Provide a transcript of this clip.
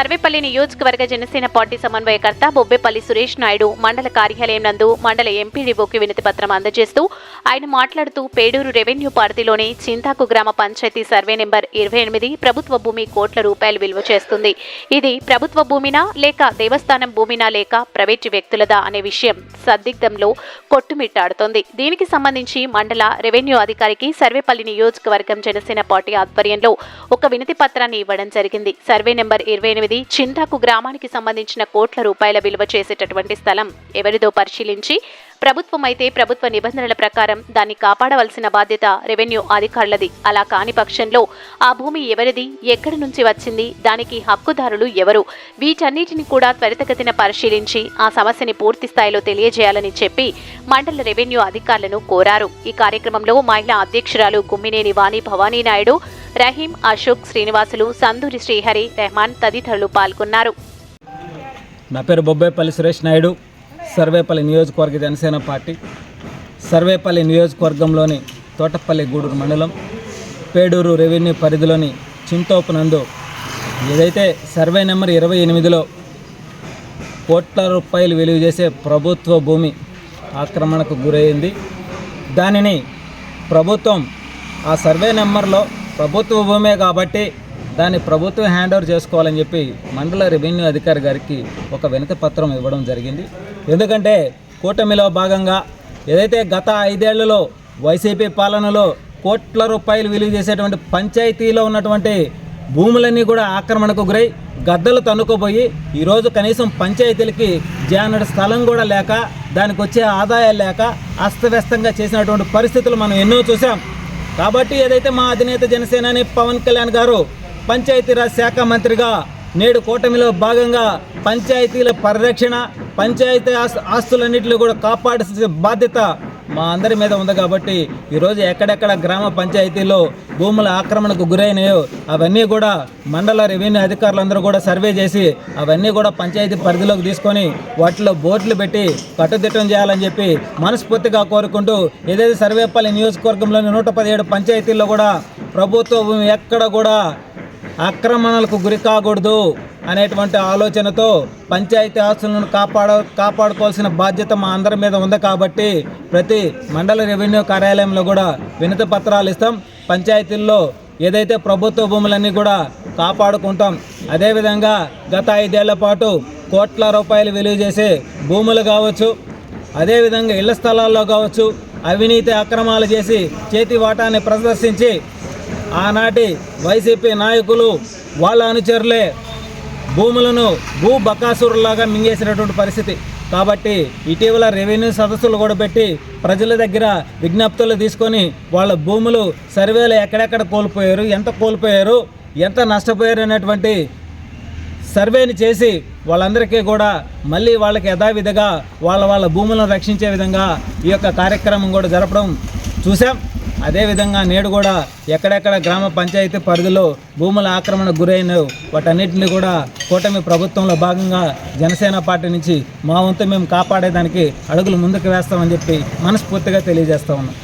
సర్వేపల్లి నియోజకవర్గ జనసేన పార్టీ సమన్వయకర్త బొబ్బేపల్లి సురేష్ నాయుడు మండల కార్యాలయం నందు మండల ఎంపీడీఓకి వినతి పత్రం అందజేస్తూ ఆయన మాట్లాడుతూ పేడూరు రెవెన్యూ పార్టీలోని చింతాకు గ్రామ పంచాయతీ సర్వే నెంబర్ ఇరవై ఎనిమిది ప్రభుత్వ భూమి కోట్ల రూపాయలు విలువ చేస్తుంది. ఇది ప్రభుత్వ భూమినా లేక దేవస్థానం భూమినా లేక ప్రైవేటు వ్యక్తులదా అనే విషయం సందిగ్ధంలో కొట్టుమిట్టాడుతోంది. దీనికి సంబంధించి మండల రెవెన్యూ అధికారికి సర్వేపల్లి నియోజకవర్గం జనసేన పార్టీ ఆధ్వర్యంలో ఒక వినతి పత్రాన్ని ఇవ్వడం జరిగింది. సర్వే నెంబర్ ఇరవై ఎనిమిది చింతాకు గ్రామానికి సంబంధించిన కోట్ల రూపాయల విలువ చేసేటటువంటి స్థలం. ఎవరిదో పరిశీలించి ప్రభుత్వం అయితే ప్రభుత్వ నిబంధనల ప్రకారం దాన్ని కాపాడవలసిన బాధ్యత రెవెన్యూ అధికారులది. అలా కాని పక్షంలో ఆ భూమి ఎవరిది? ఎక్కడి నుంచి వచ్చింది? దానికి హక్కుదారులు ఎవరు? వీటన్నిటిని కూడా త్వరితగతిన పరిశీలించి ఆ సమస్యని పూర్తి స్థాయిలో తెలియజేయాలని చెప్పి మండల రెవెన్యూ అధికారులను కోరారు. ఈ కార్యక్రమంలో మహిళా అధ్యక్షురాలు గుమ్మినేని వాణి భవానీ నాయుడు రహీం అశోక్ శ్రీనివాసులు సందూరి శ్రీహరి రెహమాన్ తదితరులు పాల్గొన్నారు. నా పేరు బొబ్బేపల్లి సురేష్ నాయుడు సర్వేపల్లి నియోజకవర్గ జనసేన పార్టీ సర్వేపల్లి నియోజకవర్గంలోని తోటపల్లి గూడూరు మండలం పేడూరు రెవెన్యూ పరిధిలోని చింతోపు నందు ఏదైతే సర్వే నెంబర్ ఇరవై ఎనిమిదిలో కోట్ల రూపాయలు విలువ చేసే ప్రభుత్వ భూమి ఆక్రమణకు గురైంది దానిని ప్రభుత్వం ఆ సర్వే నెంబర్లో ప్రభుత్వ భూమే కాబట్టి దాన్ని ప్రభుత్వం హ్యాండ్ ఓవర్ చేసుకోవాలని చెప్పి మండల రెవెన్యూ అధికారి గారికి ఒక వినతి పత్రం ఇవ్వడం జరిగింది. ఎందుకంటే కూటమిలో భాగంగా ఏదైతే గత ఐదేళ్ళలో వైసీపీ పాలనలో కోట్ల రూపాయలు విలువ చేసేటువంటి పంచాయతీలో ఉన్నటువంటి భూములన్నీ కూడా ఆక్రమణకు గురై గద్దలు తన్నుకుపోయి ఈరోజు కనీసం పంచాయతీలకి జానడు స్థలం కూడా లేక దానికి వచ్చే ఆదాయాలు లేక అస్తవ్యస్తంగా చేసినటువంటి పరిస్థితులు మనం ఎన్నో చూసాం కాబట్టి ఏదైతే మా అధినేత జనసేనాని పవన్ కళ్యాణ్ గారు పంచాయతీరాజ్ శాఖ మంత్రిగా నేడు కూటమిలో భాగంగా పంచాయతీల పరిరక్షణ పంచాయతీ ఆస్తులన్నింటినీ కూడా కాపాడాల్సిన బాధ్యత మా అందరి మీద ఉంది కాబట్టి ఈరోజు ఎక్కడెక్కడ గ్రామ పంచాయతీలో భూముల ఆక్రమణకు గురైనాయో అవన్నీ కూడా మండల రెవెన్యూ అధికారులందరూ కూడా సర్వే చేసి అవన్నీ కూడా పంచాయతీ పరిధిలోకి తీసుకొని వాటిలో బోర్డులు పెట్టి కట్టుదిట్టం చేయాలని చెప్పి మనస్ఫూర్తిగా కోరుకుంటూ ఏదైతే సర్వేపల్లి నియోజకవర్గంలోని నూట పదిహేడు పంచాయతీల్లో కూడా ప్రభుత్వం ఎక్కడ కూడా ఆక్రమణలకు గురి కాకూడదు అనేటువంటి ఆలోచనతో పంచాయతీ ఆస్తులను కాపాడ కాపాడుకోవాల్సిన బాధ్యత మా అందరి మీద ఉంది కాబట్టి ప్రతి మండల రెవెన్యూ కార్యాలయంలో కూడా వినతి పత్రాలు ఇస్తాం. పంచాయతీల్లో ఏదైతే ప్రభుత్వ భూములన్నీ కూడా కాపాడుకుంటాం. అదేవిధంగా గత ఐదేళ్ళ పాటు కోట్ల రూపాయలు విలువ చేసే భూములు కావచ్చు అదేవిధంగా ఇళ్ళ స్థలాల్లో కావచ్చు అవినీతి అక్రమాలు చేసి చేతి వాటాన్ని ప్రదర్శించి ఆనాటి వైసీపీ నాయకులు వాళ్ళ అనుచరులే భూములను భూ బకాసురులాగా మింగేసినటువంటి పరిస్థితి. కాబట్టి ఇటీవల రెవెన్యూ సదస్సులు కూడా పెట్టి ప్రజల దగ్గర విజ్ఞప్తులు తీసుకొని వాళ్ళ భూములు సర్వేలు ఎక్కడెక్కడ కోల్పోయారు ఎంత కోల్పోయారు ఎంత నష్టపోయారు అనేటువంటి సర్వేని చేసి వాళ్ళందరికీ కూడా మళ్ళీ వాళ్ళకి యథావిధిగా వాళ్ళ వాళ్ళ భూములను రక్షించే విధంగా ఈ యొక్క కార్యక్రమం కూడా జరపడం చూసాం అదేవిధంగా నేడు కూడా ఎక్కడెక్కడ గ్రామ పంచాయతీ పరిధిలో భూముల ఆక్రమణ గురైన వాటన్నిటిని కూడా కూటమి ప్రభుత్వంలో భాగంగా జనసేన పార్టీ నుంచి మా వంతు మేము కాపాడేదానికి అడుగులు ముందుకు వేస్తామని చెప్పి మనస్ఫూర్తిగా తెలియజేస్తా ఉన్నాం.